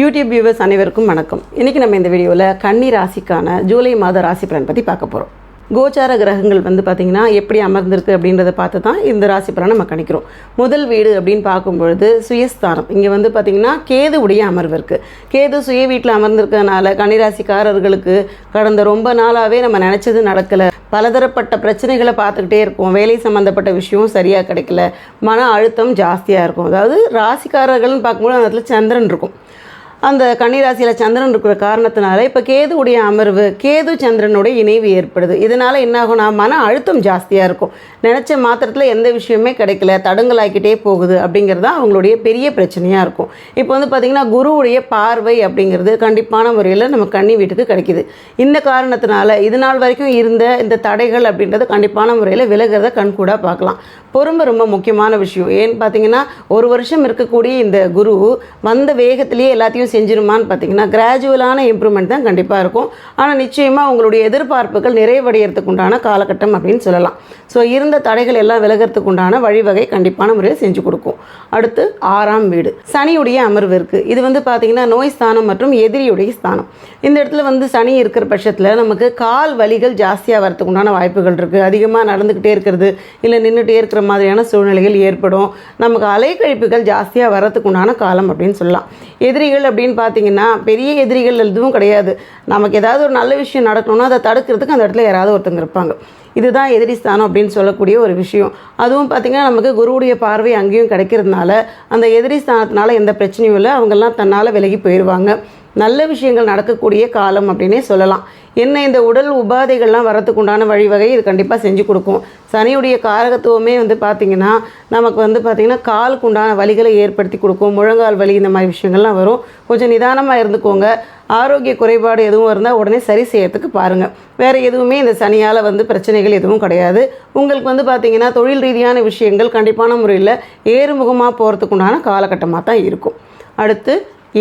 YouTube viewers அனைவருக்கும் வணக்கம். இன்றைக்கி நம்ம இந்த வீடியோவில் கன்னி ராசிக்கான ஜூலை மாத ராசி பலன் பற்றி பார்க்க போகிறோம் கோச்சார கிரகங்கள் வந்து பார்த்திங்கன்னா எப்படி அமர்ந்திருக்கு அப்படின்றத பார்த்து தான் இந்த ராசி பலன் நம்ம கணிக்கிறோம். முதல் வீடு அப்படின்னு பார்க்கும்பொழுது சுயஸ்தானம். இங்கே வந்து பார்த்திங்கன்னா கேது உடைய அமர்வு இருக்குது கேது சுய வீட்டில் அமர்ந்திருக்கிறதுனால கன்னிராசிக்காரர்களுக்கு கடந்த ரொம்ப நாளாகவே நம்ம நினச்சது நடக்கலை. பலதரப்பட்ட பிரச்சனைகளை பார்த்துக்கிட்டே இருப்போம். வேலை சம்மந்தப்பட்ட விஷயம் சரியாக கிடைக்கல. மன அழுத்தம் ஜாஸ்தியாக இருக்கும். அதாவது ராசிக்காரர்கள்னு பார்க்கும்போது அந்த இடத்துல சந்திரன் இருக்கும். அந்த கன்னிராசியில் சந்திரன் இருக்கிற காரணத்தினால இப்போ கேதுவுடைய அமர்வு கேது சந்திரனுடைய இணைவு ஏற்படுது. இதனால் என்னாகும்னா மன அழுத்தம் ஜாஸ்தியாக இருக்கும். நினச்ச மாத்திரத்தில் எந்த விஷயமே கிடைக்கல தடங்கலாக்கிட்டே போகுது அப்படிங்கிறது தான் அவங்களுடைய பெரிய பிரச்சனையாக இருக்கும். இப்போ வந்து பார்த்திங்கன்னா குருவுடைய பார்வை அப்படிங்கிறது கண்டிப்பான முறையில் நம்ம கன்னி வீட்டுக்கு கிடைக்கிது. இந்த காரணத்தினால இது நாள் வரைக்கும் இருந்த இந்த தடைகள் அப்படின்றது கண்டிப்பான முறையில் விலகிறத கண்கூடாக பார்க்கலாம். பொறுமை ரொம்ப முக்கியமான விஷயம். ஏன்னு பார்த்தீங்கன்னா ஒரு வருஷம் இருக்கக்கூடிய இந்த குரு வந்த வேகத்திலேயே எல்லாத்தையும் செஞ்சிருமான்னு பார்த்தீங்கன்னா கிராஜுவலான இம்ப்ரூவ்மெண்ட் தான் கண்டிப்பாக இருக்கும். ஆனால் நிச்சயமாக உங்களுடைய எதிர்பார்ப்புகள் நிறைவடைகிறதுக்கு உண்டான காலகட்டம் அப்படின்னு சொல்லலாம். ஸோ இருந்த தடைகள் எல்லாம் விலகிறதுக்கு உண்டான வழிவகை கண்டிப்பான முறையில் செஞ்சு கொடுக்கும். அடுத்து ஆறாம் வீடு. சனியுடைய அமர்வு இருக்குது இது வந்து பார்த்தீங்கன்னா நோய் ஸ்தானம் மற்றும் எதிரியுடைய ஸ்தானம். இந்த இடத்துல வந்து சனி இருக்கிற பட்சத்தில் நமக்கு கால் வலிகள் ஜாஸ்தியாக வரதுக்கு உண்டான வாய்ப்புகள் இருக்குது அதிகமாக நடந்துக்கிட்டே இருக்கிறது இல்லை நின்றுட்டே இருக்கிற மாதிரியான சூழ்நிலைகள் ஏற்படும். நமக்கு அலைக்கழிப்புகள் ஜாஸ்தியாக வரதுக்கு உண்டான காலம் அப்படின்னு சொல்லலாம். எதிரிகள் அப்படின்னு பார்த்தீங்கன்னா பெரிய எதிரிகள் எதுவும் கிடையாது. நமக்கு ஏதாவது ஒரு நல்ல விஷயம் நடக்கணும்னா அதை தடுக்கிறதுக்கு அந்த இடத்துல யாராவது ஒருத்தங்க இருப்பாங்க. இதுதான் எதிரி ஸ்தானம் அப்படின்னு சொல்லக்கூடிய ஒரு விஷயம். அதுவும் பார்த்திங்கன்னா நமக்கு குருவுடைய பார்வை அங்கேயும் கிடைக்கிறதுனால அந்த எதிரி ஸ்தானத்தினால எந்த பிரச்சனையும் இல்லை. அவங்கெல்லாம் தன்னால் விலகி போயிடுவாங்க நல்ல விஷயங்கள் நடக்கக்கூடிய காலம் அப்படின்னே சொல்லலாம். என்ன இந்த உடல் உபாதைகள்லாம் வரத்துக்கு உண்டான வழிவகை இது கண்டிப்பாக செஞ்சு கொடுக்கும். சனியுடைய காரகத்துவமே வந்து பார்த்திங்கன்னா நமக்கு வந்து பார்த்திங்கன்னா காலுக்கு உண்டான வலிகளை ஏற்படுத்தி கொடுக்கும். முழங்கால் வலி இந்த மாதிரி விஷயங்கள்லாம் வரும். கொஞ்சம் நிதானமாக இருந்துக்கோங்க. ஆரோக்கிய குறைபாடு எதுவும் இருந்தால் உடனே சரி செய்யறதுக்கு பாருங்கள் வேறு எதுவுமே இந்த சனியால் வந்து பிரச்சனைகள் எதுவும் கிடையாது. உங்களுக்கு வந்து பார்த்திங்கன்னா தொழில் ரீதியான விஷயங்கள் கண்டிப்பான முறையில் ஏறுமுகமாக போகிறதுக்குண்டான காலகட்டமாக தான் இருக்கும். அடுத்து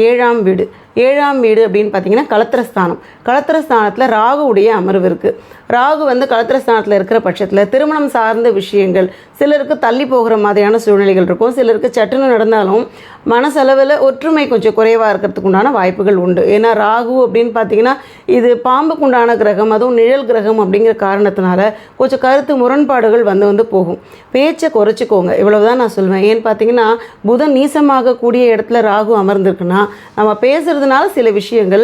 ஏழாம் வீடு. ஏழாம் வீடு அப்படின்னு பார்த்தீங்கன்னா களத்திரஸ்தானம் களத்திரஸ்தானத்தில் ராகுவுடைய அமர்வு இருக்குது ராகு வந்து களத்திரஸ்தானத்தில் இருக்கிற பட்சத்தில் திருமணம் சார்ந்த விஷயங்கள் சிலருக்கு தள்ளி போகிற மாதிரியான சூழ்நிலைகள் இருக்கும். சிலருக்கு சட்டுன்னு நடந்தாலும் மனசளவில் ஒற்றுமை கொஞ்சம் குறைவாக இருக்கிறதுக்கு உண்டான வாய்ப்புகள் உண்டு. ஏன்னா ராகு அப்படின்னு பார்த்தீங்கன்னா இது பாம்புக்கு உண்டான கிரகம் அதுவும் நிழல் கிரகம் அப்படிங்கிற காரணத்தினால கொஞ்சம் கருத்து முரண்பாடுகள் வந்து வந்து போகும். பேச்சை குறைச்சிக்கோங்க. இவ்வளவுதான் நான் சொல்லுவேன் ஏன்னு பார்த்தீங்கன்னா புதன் நீசமாகக்கூடிய இடத்துல ராகு அமர்ந்திருக்குன்னா நம்ம அதனால் சில விஷயங்கள்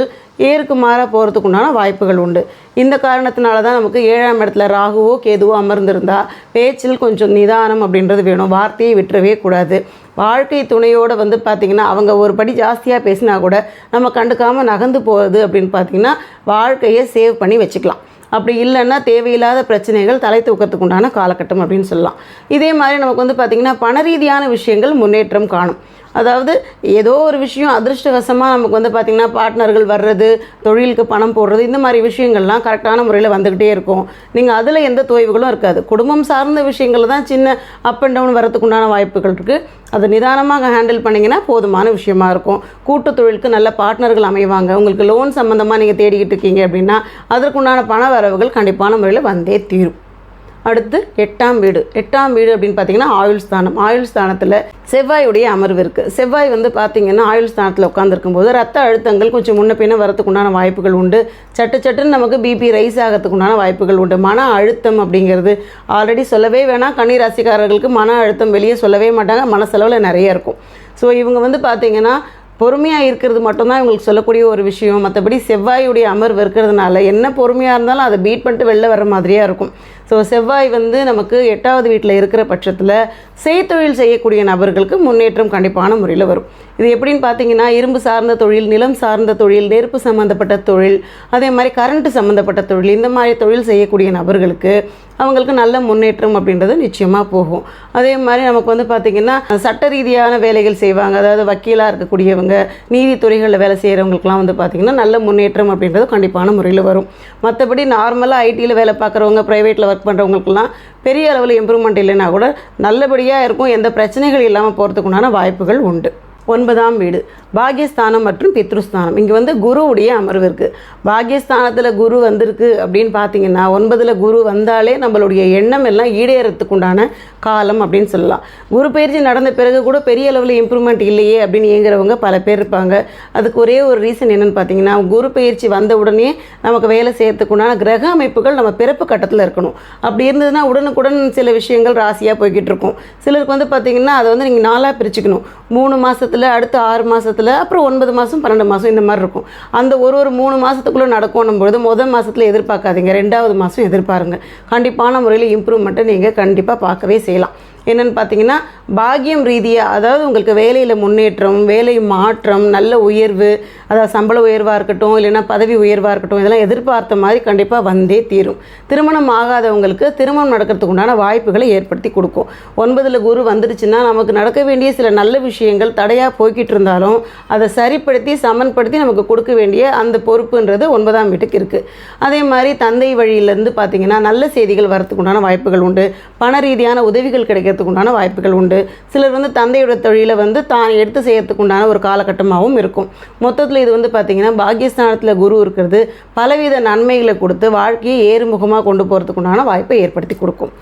ஏருக்கு மாறாக போகிறதுக்கு உண்டான வாய்ப்புகள் உண்டு. இந்த காரணத்தினால தான் நமக்கு ஏழாம் இடத்துல ராகுவோ கேதுவோ அமர்ந்திருந்தா பேச்சில் கொஞ்சம் நிதானம் அப்படின்றது வேணும். வார்த்தையை விட்டுறவே கூடாது. வாழ்க்கை துணையோடு வந்து பார்த்திங்கன்னா அவங்க ஒரு படி ஜாஸ்தியாக பேசினா கூட நம்ம கண்டுக்காமல் நகர்ந்து போகிறது அப்படின்னு பார்த்திங்கன்னா வாழ்க்கையை சேவ் பண்ணி வச்சுக்கலாம். அப்படி இல்லைன்னா தேவையில்லாத பிரச்சனைகள் தலை தூக்கத்துக்கு உண்டான காலகட்டம் அப்படின்னு சொல்லலாம். இதே மாதிரி நமக்கு வந்து பார்த்திங்கன்னா பண ரீதியான விஷயங்கள் முன்னேற்றம் காணும். அதாவது ஏதோ ஒரு விஷயம் அதிர்ஷ்டவசமாக நமக்கு வந்து பார்த்திங்கன்னா பார்ட்னர்கள் வர்றது தொழிலுக்கு பணம் போடுறது இந்த மாதிரி விஷயங்கள்லாம் கரெக்டான முறையில் வந்துக்கிட்டே இருக்கும். நீங்கள் அதில் எந்த தொய்வுகளும் இருக்காது. குடும்பம் சார்ந்த விஷயங்களில் தான் சின்ன அப் அண்ட் டவுன் வரதுக்கு உண்டான வாய்ப்புகள் இருக்குது அதை நிதானமாக ஹேண்டில் பண்ணிங்கன்னா போதுமான விஷயமா இருக்கும். கூட்டு தொழிலுக்கு நல்ல பார்ட்னர்கள் அமைவாங்க. உங்களுக்கு லோன் சம்மந்தமாக நீங்கள் தேடிக்கிட்டு இருக்கீங்க அப்படின்னா அதற்குண்டான பண வரவுகள் கண்டிப்பான முறையில் வந்தே தீரும். அடுத்து எட்டாம் வீடு. எட்டாம் வீடு அப்படின்னு பார்த்தீங்கன்னா ஆயுள் ஸ்தானம். ஆயுள் ஸ்தானத்தில் செவ்வாயுடைய அமர்வு இருக்குது செவ்வாய் வந்து பார்த்தீங்கன்னா ஆயுள் ஸ்தானத்தில் உட்காந்துருக்கும் போது ரத்த அழுத்தங்கள் கொஞ்சம் முன்ன பின்ன வரத்துக்கு உண்டான வாய்ப்புகள் உண்டு. சட்டு சட்டுன்னு நமக்கு பிபி ரைஸ் ஆகிறதுக்கு உண்டான வாய்ப்புகள் உண்டு. மன அழுத்தம் அப்படிங்கிறது ஆல்ரெடி சொல்லவே வேணாம். கன்னி ராசிக்காரர்களுக்கு மன அழுத்தம் வெளியே சொல்லவே மாட்டாங்க. மனசளவில் நிறைய இருக்கும். ஸோ இவங்க வந்து பார்த்தீங்கன்னா பொறுமையாக இருக்கிறது மட்டும்தான் இவங்களுக்கு சொல்லக்கூடிய ஒரு விஷயம். மற்றபடி செவ்வாயுடைய அமர்வு இருக்கிறதுனால என்ன பொறுமையாக இருந்தாலும் அதை பீட் பண்ணிட்டு வெளில வர மாதிரியாக இருக்கும். ஸோ செவ்வாய் வந்து நமக்கு எட்டாவது வீட்டில் இருக்கிற பட்சத்தில் செய்தொழில் செய்யக்கூடிய நபர்களுக்கு முன்னேற்றம் கண்டிப்பான முறையில் வரும். இது எப்படின்னு பார்த்தீங்கன்னா இரும்பு சார்ந்த தொழில் நிலம் சார்ந்த தொழில் நெருப்பு சம்மந்தப்பட்ட தொழில் அதே மாதிரி கரண்ட் சம்மந்தப்பட்ட தொழில் இந்த மாதிரி தொழில் செய்யக்கூடிய நபர்களுக்கு அவங்களுக்கு நல்ல முன்னேற்றம் அப்படின்றது நிச்சயமாக போகும். அதே மாதிரி நமக்கு வந்து பார்த்திங்கன்னா சட்ட ரீதியான வேலைகள் செய்வாங்க. அதாவது வக்கீலாக இருக்கக்கூடியவங்க நீதித்துறைகளில் வேலை செய்கிறவங்களுக்குலாம் வந்து பார்த்திங்கன்னா நல்ல முன்னேற்றம் அப்படின்றது கண்டிப்பான முறையில் வரும். மற்றபடி நார்மலாக ஐடியில் வேலை பார்க்குறவங்க ப்ரைவேட்டில் ஒர்க் பண்ணுறவங்களுக்குலாம் பெரிய அளவில் இம்ப்ரூவ்மெண்ட் இல்லைன்னா கூட நல்லபடியாக இருக்கும். எந்த பிரச்சனைகள் இல்லாமல் போகிறதுக்குண்டான வாய்ப்புகள் உண்டு. ஒன்பதாம் வீடு. பாகியஸ்தானம் மற்றும் பித்ருஸ்தானம். இங்கே வந்து குருவுடைய அமர்வு இருக்குது பாகியஸ்தானத்தில் குரு வந்திருக்கு அப்படின்னு பார்த்தீங்கன்னா ஒன்பதில் குரு வந்தாலே நம்மளுடைய எண்ணம் எல்லாம் ஈடேறத்துக்குண்டான காலம் அப்படின்னு சொல்லலாம். குரு பயிற்சி நடந்த பிறகு கூட பெரிய அளவில் இம்ப்ரூவ்மெண்ட் இல்லையே அப்படின்னு ஏங்குறவங்க பல பேர் இருப்பாங்க. அதுக்கு ஒரே ஒரு ரீசன் என்னென்னு பார்த்தீங்கன்னா குரு பயிற்சி வந்த உடனே நமக்கு வேலை செய்யறதுக்குண்டான கிரக அமைப்புகள் நம்ம பிறப்பு கட்டத்தில் இருக்கணும். அப்படி இருந்ததுன்னா உடனுக்குடன் சில விஷயங்கள் ராசியாக போய்கிட்டு இருக்கும். சிலருக்கு வந்து பார்த்தீங்கன்னா அதை வந்து நீங்கள் நாளாக பிரிச்சுக்கணும். மூணு மாதத்தில் அடுத்த ஆறு மாதத்தில் அப்புறம் ஒன்பது மாதம் பன்னெண்டு மாதம் இந்த மாதிரி இருக்கும். அந்த ஒரு ஒரு மூணு மாதத்துக்குள்ளே நடக்கணும் பொழுது முதல் மாதத்தில் எதிர்பார்க்காதீங்க. ரெண்டாவது மாதம் எதிர்பாருங்க. கண்டிப்பான முறையில் இம்ப்ரூவ்மெண்ட்டை நீங்கள் கண்டிப்பாக பார்க்கவே செய்யலாம். என்னென்னு பார்த்தீங்கன்னா பாக்கியம் ரீதியாக அதாவது உங்களுக்கு வேலையில் முன்னேற்றம் வேலை மாற்றம் நல்ல உயர்வு அதாவது சம்பள உயர்வாக இருக்கட்டும் இல்லைன்னா பதவி உயர்வாக இருக்கட்டும் இதெல்லாம் எதிர்பார்த்த மாதிரி கண்டிப்பாக வந்தே தீரும். திருமணம் ஆகாதவங்களுக்கு திருமணம் நடக்கிறதுக்கு உண்டான வாய்ப்புகளை ஏற்படுத்தி கொடுக்கும். ஒன்பதில் குரு வந்துடுச்சுன்னா நமக்கு நடக்க வேண்டிய சில நல்ல விஷயங்கள் தடையாக போய்கிட்டு இருந்தாலும் அதை சரிப்படுத்தி சமன்படுத்தி நமக்கு கொடுக்க வேண்டிய அந்த பொறுப்புன்றது ஒன்பதாம் வீட்டுக்கு இருக்குது அதே மாதிரி தந்தை வழியிலேருந்து பார்த்தீங்கன்னா நல்ல செய்திகள் வரத்துக்கு உண்டான வாய்ப்புகள் உண்டு. பண ரீதியான உதவிகள் செய்கிறதுக்கு உண்டான வாய்ப்புகள் உண்டு. சிலர் வந்து தந்தையோட தொழிலை வந்து தான் எடுத்து செய்கிறதுக்கு உண்டான ஒரு காலகட்டமாகவும் இருக்கும். மொத்தத்தில் இது வந்து பார்த்திங்கன்னா பாகியஸ்தானத்தில் குரு இருக்கிறது பலவித நன்மைகளை கொடுத்து வாழ்க்கையை ஏறுமுகமாக கொண்டு போகிறதுக்கு உண்டான வாய்ப்பை ஏற்படுத்தி கொடுக்கும்.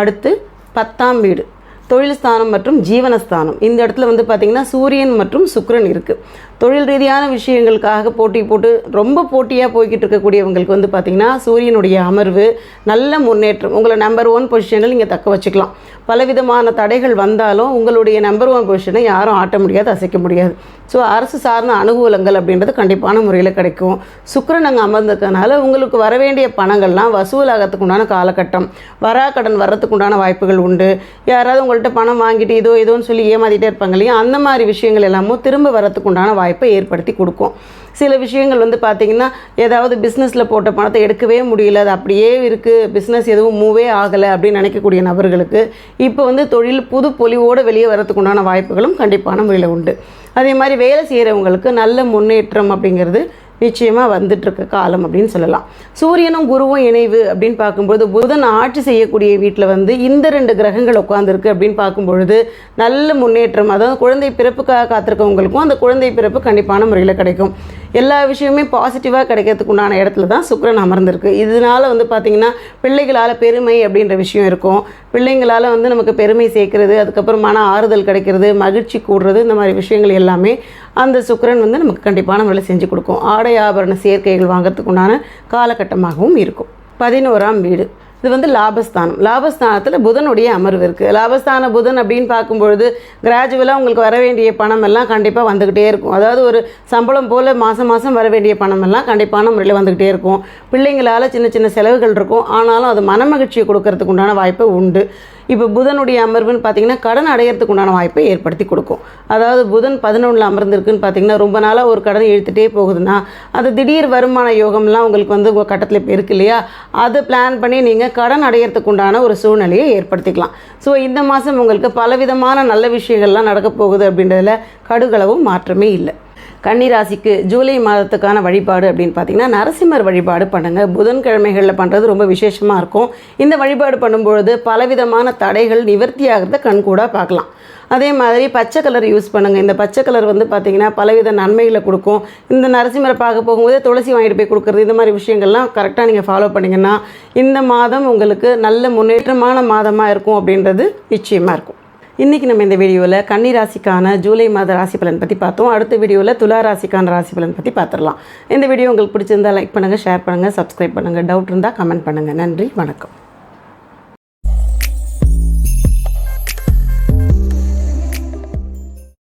அடுத்து பத்தாம் வீடு. தொழில் ஸ்தானம் மற்றும் ஜீவனஸ்தானம். இந்த இடத்துல வந்து பார்த்திங்கன்னா சூரியன் மற்றும் சுக்கரன் இருக்குது தொழில் ரீதியான விஷயங்களுக்காக போட்டி போட்டு ரொம்ப போட்டியாக போய்கிட்டு இருக்கக்கூடியவங்களுக்கு வந்து பார்த்திங்கன்னா சூரியனுடைய அமர்வு நல்ல முன்னேற்றம். உங்களை நம்பர் ஒன் பொசிஷனில் நீங்கள் தக்க வச்சுக்கலாம். பலவிதமான தடைகள் வந்தாலும் உங்களுடைய நம்பர் ஒன் பொசிஷனை யாரும் ஆட்ட முடியாது அசைக்க முடியாது. ஸோ அரசு சார்ந்த அனுகூலங்கள் அப்படின்றது கண்டிப்பான முறையில் கிடைக்கும். சுக்கரன் அங்கே அமர்ந்திருக்கனால உங்களுக்கு வர வேண்டிய பணங்கள்லாம் வசூலாகிறதுக்கு உண்டான காலகட்டம். வரா கடன் வர்றதுக்கு உண்டான வாய்ப்புகள் உண்டு. யாராவது உங்கள்கிட்ட பணம் வாங்கிட்டு இதோ இதோன்னு சொல்லி ஏமாத்திட்டே இருப்பாங்க இல்லையா? அந்த மாதிரி விஷயங்கள் எல்லாமும் திரும்ப வரத்துக்கு உண்டான வாய்ப்பை ஏற்படுத்தி கொடுக்கும். சில விஷயங்கள் வந்து பார்த்திங்கன்னா ஏதாவது பிஸ்னஸில் போட்ட பணத்தை எடுக்கவே முடியல அது அப்படியே இருக்குது பிஸ்னஸ் எதுவும் மூவே ஆகலை அப்படின்னு நினைக்கக்கூடிய நபர்களுக்கு இப்போ வந்து தொழில் புது பொலிவோடு வெளியே வரத்துக்கு உண்டான வாய்ப்புகளும் கண்டிப்பான முறையில் உண்டு. அதே மாதிரி வேலை செய்கிறவங்களுக்கு நல்ல முன்னேற்றம் அப்படிங்கிறது நிச்சயமாக வந்துட்டுருக்க காலம் அப்படின்னு சொல்லலாம். சூரியனும் குருவும் இணைவு அப்படின்னு பார்க்கும்பொழுது புதன் ஆட்சி செய்யக்கூடிய வீட்டில் வந்து இந்த ரெண்டு கிரகங்கள் உட்காந்துருக்கு அப்படின்னு பார்க்கும்பொழுது நல்ல முன்னேற்றம் அதாவது குழந்தை பிறப்புக்காக காத்திருக்கவங்களுக்கும் அந்த குழந்தை பிறப்பு கண்டிப்பான முறையில் கிடைக்கும். எல்லா விஷயமே பாசிட்டிவாக கிடைக்கிறதுக்கு உண்டான இடத்துல தான் சுக்கரன் அமர்ந்திருக்கு. இதனால வந்து பார்த்திங்கன்னா பிள்ளைகளால் பெருமை அப்படின்ற விஷயம் இருக்கும். பிள்ளைங்களால் வந்து நமக்கு பெருமை சேர்க்கறது அதுக்கப்புறம் மன ஆறுதல் கிடைக்கிறது மகிழ்ச்சி கூடுறது இந்த மாதிரி விஷயங்கள் எல்லாமே அந்த சுக்கரன் வந்து நமக்கு கண்டிப்பான முறையில் செஞ்சு கொடுக்கும். ஆடை ஆபரண சேர்க்கைகள் வாங்குறதுக்கு உண்டான காலகட்டமாகவும் இருக்கும். பதினோராம் வீடு. இது வந்து லாபஸ்தானம். லாபஸ்தானத்தில் புதனுடைய அமர்வு இருக்குது லாபஸ்தான புதன் அப்படின்னு பார்க்கும்பொழுது கிராஜுவலாக உங்களுக்கு வர வேண்டிய பணம் எல்லாம் கண்டிப்பாக வந்துக்கிட்டே இருக்கும். அதாவது ஒரு சம்பளம் போல் மாதம் மாதம் வர வேண்டிய பணம் எல்லாம் கண்டிப்பான முறையில் வந்துக்கிட்டே இருக்கும். பிள்ளைங்களால் சின்ன சின்ன செலவுகள் இருக்கும். ஆனாலும் அது மனமகிழ்ச்சியை கொடுக்கறதுக்கு உண்டான வாய்ப்பு உண்டு. இப்போ புதனுடைய அமர்வுன்னு பார்த்தீங்கன்னா கடன் அடையிறதுக்கு உண்டான வாய்ப்பை ஏற்படுத்தி கொடுக்கும். அதாவது புதன் பதினொன்றில் அமர்ந்திருக்குன்னு பார்த்தீங்கன்னா ரொம்ப நாளாக ஒரு கடன் இழுத்துட்டே போகுதுன்னா அது திடீர் வருமான யோகம்லாம் உங்களுக்கு வந்து உங்கள் கட்டத்தில் இப்போ இருக்கு இல்லையா? அதை பிளான் பண்ணி நீங்கள் கடன் அடையிறதுக்கு உண்டான ஒரு சூழ்நிலையை ஏற்படுத்திக்கலாம். ஸோ இந்த மாதம் உங்களுக்கு பலவிதமான நல்ல விஷயங்கள்லாம் நடக்க போகுது அப்படின்றதுல கடுகளவும் மாற்றமே இல்லை. கன்னிராசிக்கு ஜூலை மாதத்துக்கான வழிபாடு அப்படின்னு பார்த்தீங்கன்னா நரசிம்மர் வழிபாடு பண்ணுங்கள் புதன்கிழமைகளில் பண்ணுறது ரொம்ப விசேஷமாக இருக்கும். இந்த வழிபாடு பண்ணும்பொழுது பலவிதமான தடைகள் நிவர்த்தி ஆகிறத கண்கூடாக பார்க்கலாம். அதே மாதிரி பச்சை கலர் யூஸ் பண்ணுங்கள் இந்த பச்சை கலர் வந்து பார்த்திங்கன்னா பலவித நன்மைகளை கொடுக்கும். இந்த நரசிம்மரை பார்க்க போகும்போது துளசி வாங்கிட்டு போய் கொடுக்குறது இந்த மாதிரி விஷயங்கள்லாம் கரெக்டாக நீங்கள் ஃபாலோ பண்ணிங்கன்னா இந்த மாதம் உங்களுக்கு நல்ல முன்னேற்றமான மாதமாக இருக்கும் அப்படின்றது நிச்சயமாக இருக்கும். இன்றைக்கி நம்ம இந்த வீடியோவில் கன்னி ராசிக்கான ஜூலை மாத ராசி பலன் பற்றி பார்த்தோம். அடுத்த வீடியோவில் துலா ராசிக்கான ராசி பலன் பற்றி பார்த்துடலாம் இந்த வீடியோ உங்களுக்கு பிடிச்சிருந்தா லைக் பண்ணுங்கள் ஷேர் பண்ணுங்கள் சப்ஸ்கிரைப் பண்ணுங்கள் டவுட் இருந்தால் கமெண்ட் பண்ணுங்கள் நன்றி வணக்கம்.